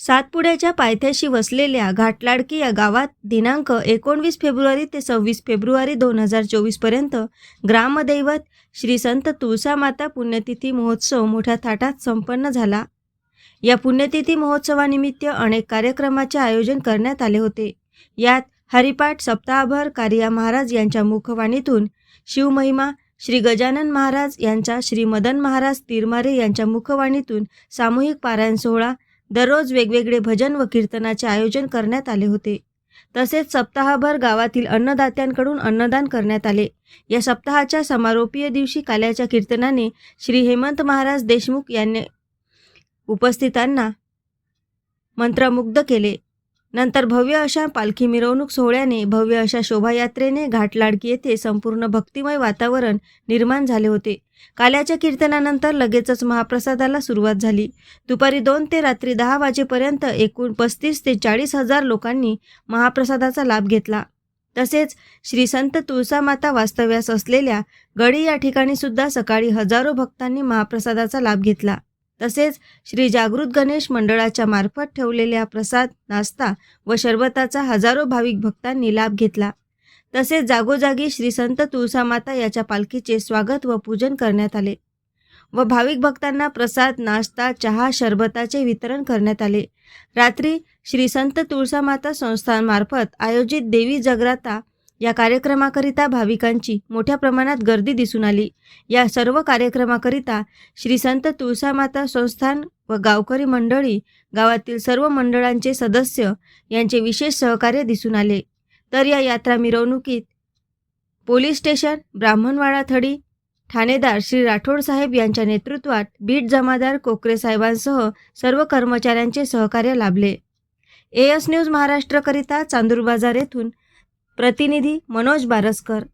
सातपुड्याच्या पायथ्याशी वसलेल्या घाटलाडकी या गावात दिनांक एकोणवीस फेब्रुवारी ते सव्वीस फेब्रुवारी दोन हजार चोवीसपर्यंत ग्रामदैवत श्री संत तुळसामाता पुण्यतिथी महोत्सव मोठ्या थाटात संपन्न झाला. या पुण्यतिथी महोत्सवानिमित्त अनेक कार्यक्रमाचे आयोजन करण्यात आले होते. यात हरिपाठ सप्ताहभर कारिया महाराज यांच्या मुखवाणीतून शिवमहिमा श्री गजानन महाराज यांचा श्री मदन महाराज तिरमारे यांच्या मुखवाणीतून सामूहिक पारायण सोहळा दररोज वेगवेगळे भजन व कीर्तनाचे आयोजन करण्यात आले होते. तसेच सप्ताहभर गावातील अन्नदात्यांकडून अन्नदान करण्यात आले. या सप्ताहाच्या समारोपीय दिवशी काल्याच्या कीर्तनाने श्री हेमंत महाराज देशमुख यांनी उपस्थितांना मंत्रमुग्ध केले. नंतर भव्य अशा पालखी मिरवणूक सोहळ्याने भव्य अशा शोभायात्रेने घाटलाडकी येथे संपूर्ण भक्तिमय वातावरण निर्माण झाले होते. काल्याच्या कीर्तनानंतर लगेचच महाप्रसादाला सुरुवात झाली. दुपारी दोन ते रात्री दहा वाजेपर्यंत एकूण पस्तीस ते चाळीस हजार लोकांनी महाप्रसादाचा लाभ घेतला. तसेच श्री संत तुळसामाता वास्तव्यास असलेल्या गडी या ठिकाणी सुद्धा सकाळी हजारो भक्तांनी महाप्रसादाचा लाभ घेतला. तसेच श्री जागृत गणेश मंडळाच्या मार्फत ठेवलेल्या प्रसाद नाश्ता व शरबताचा हजारो भाविक भक्तांनी लाभ घेतला. तसेच जागोजागी श्री संत तुळसामाता याच्या पालखीचे स्वागत व पूजन करण्यात आले व भाविक भक्तांना प्रसाद नाश्ता चहा शरबताचे वितरण करण्यात आले. रात्री श्री संत तुळसामाता संस्थांमार्फत आयोजित देवी जगराता या कार्यक्रमाकरिता भाविकांची मोठ्या प्रमाणात गर्दी दिसून आली. या सर्व कार्यक्रमाकरिता श्री संत तुळसामाता संस्थान व गावकरी मंडळी गावातील सर्व मंडळांचे सदस्य यांचे विशेष सहकार्य दिसून आले. तर या यात्रा मिरवणुकीत पोलीस स्टेशन ब्राह्मणवाडा थडी ठाणेदार श्री राठोड साहेब यांच्या नेतृत्वात बीट जमादार कोकरे साहेबांसह सर्व कर्मचाऱ्यांचे सहकार्य लाभले. एएस न्यूज महाराष्ट्रकरिता चांदूर बाजार येथून प्रतिनिधी मनोज बारसकर